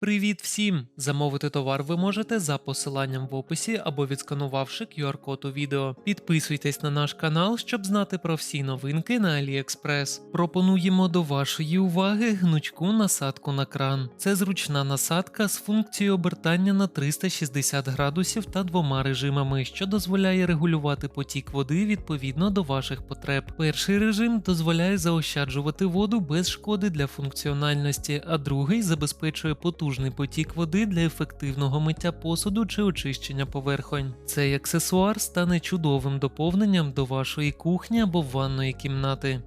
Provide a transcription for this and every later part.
Привіт всім! Замовити товар ви можете за посиланням в описі або відсканувавши QR-код у відео. Підписуйтесь на наш канал, щоб знати про всі новинки на AliExpress. Пропонуємо до вашої уваги гнучку насадку на кран. Це зручна насадка з функцією обертання на 360 градусів та двома режимами, що дозволяє регулювати потік води відповідно до ваших потреб. Перший режим дозволяє заощаджувати воду без шкоди для функціональності, а другий забезпечує потужний потік води для ефективного миття посуду чи очищення поверхонь. Цей аксесуар стане чудовим доповненням до вашої кухні або ванної кімнати.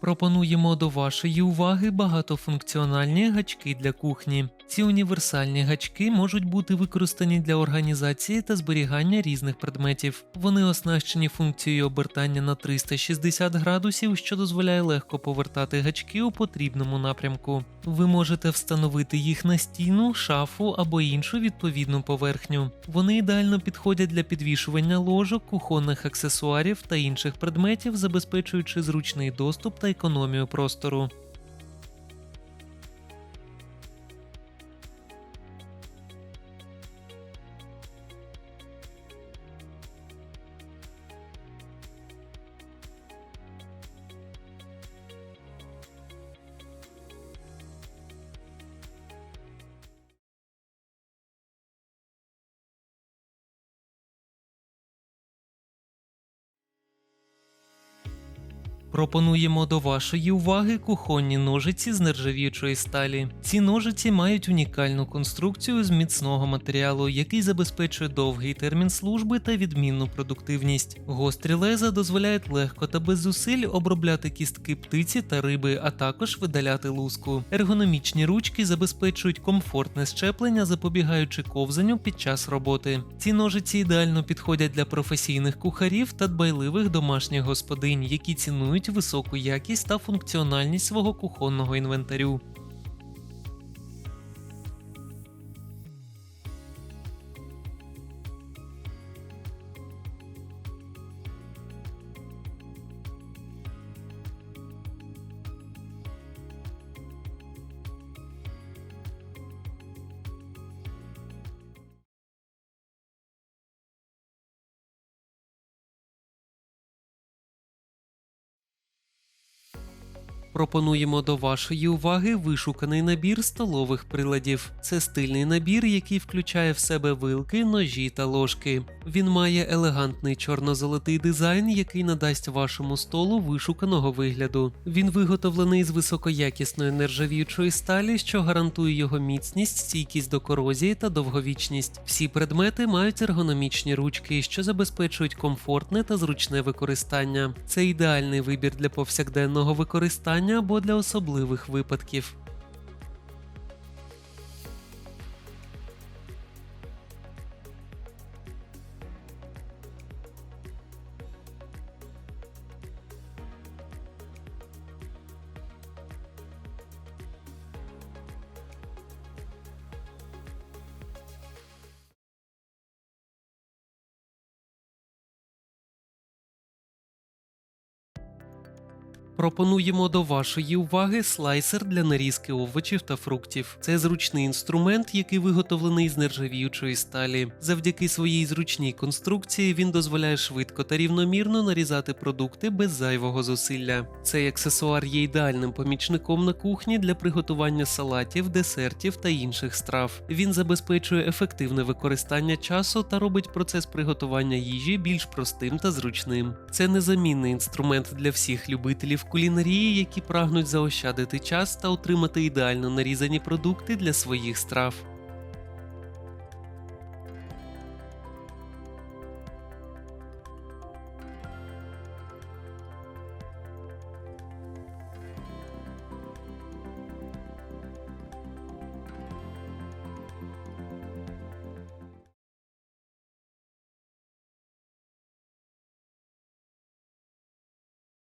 Пропонуємо до вашої уваги багатофункціональні гачки для кухні. Ці універсальні гачки можуть бути використані для організації та зберігання різних предметів. Вони оснащені функцією обертання на 360 градусів, що дозволяє легко повертати гачки у потрібному напрямку. Ви можете встановити їх на стіну, шафу або іншу відповідну поверхню. Вони ідеально підходять для підвішування ложок, кухонних аксесуарів та інших предметів, забезпечуючи зручний доступ та економію простору. Пропонуємо до вашої уваги кухонні ножиці з нержавіючої сталі. Ці ножиці мають унікальну конструкцію з міцного матеріалу, який забезпечує довгий термін служби та відмінну продуктивність. Гострі леза дозволяють легко та без зусиль обробляти кістки птиці та риби, а також видаляти луску. Ергономічні ручки забезпечують комфортне щеплення, запобігаючи ковзанню під час роботи. Ці ножиці ідеально підходять для професійних кухарів та дбайливих домашніх господинь, які цінують високу якість та функціональність свого кухонного інвентарю. Пропонуємо до вашої уваги вишуканий набір столових приладів. Це стильний набір, який включає в себе вилки, ножі та ложки. Він має елегантний чорно-золотий дизайн, який надасть вашому столу вишуканого вигляду. Він виготовлений з високоякісної нержавіючої сталі, що гарантує його міцність, стійкість до корозії та довговічність. Всі предмети мають ергономічні ручки, що забезпечують комфортне та зручне використання. Це ідеальний вибір для повсякденного використання або для особливих випадків. Пропонуємо до вашої уваги слайсер для нарізки овочів та фруктів. Це зручний інструмент, який виготовлений з нержавіючої сталі. Завдяки своїй зручній конструкції він дозволяє швидко та рівномірно нарізати продукти без зайвого зусилля. Цей аксесуар є ідеальним помічником на кухні для приготування салатів, десертів та інших страв. Він забезпечує ефективне використання часу та робить процес приготування їжі більш простим та зручним. Це незамінний інструмент для всіх любителів кулінарії, які прагнуть заощадити час та отримати ідеально нарізані продукти для своїх страв.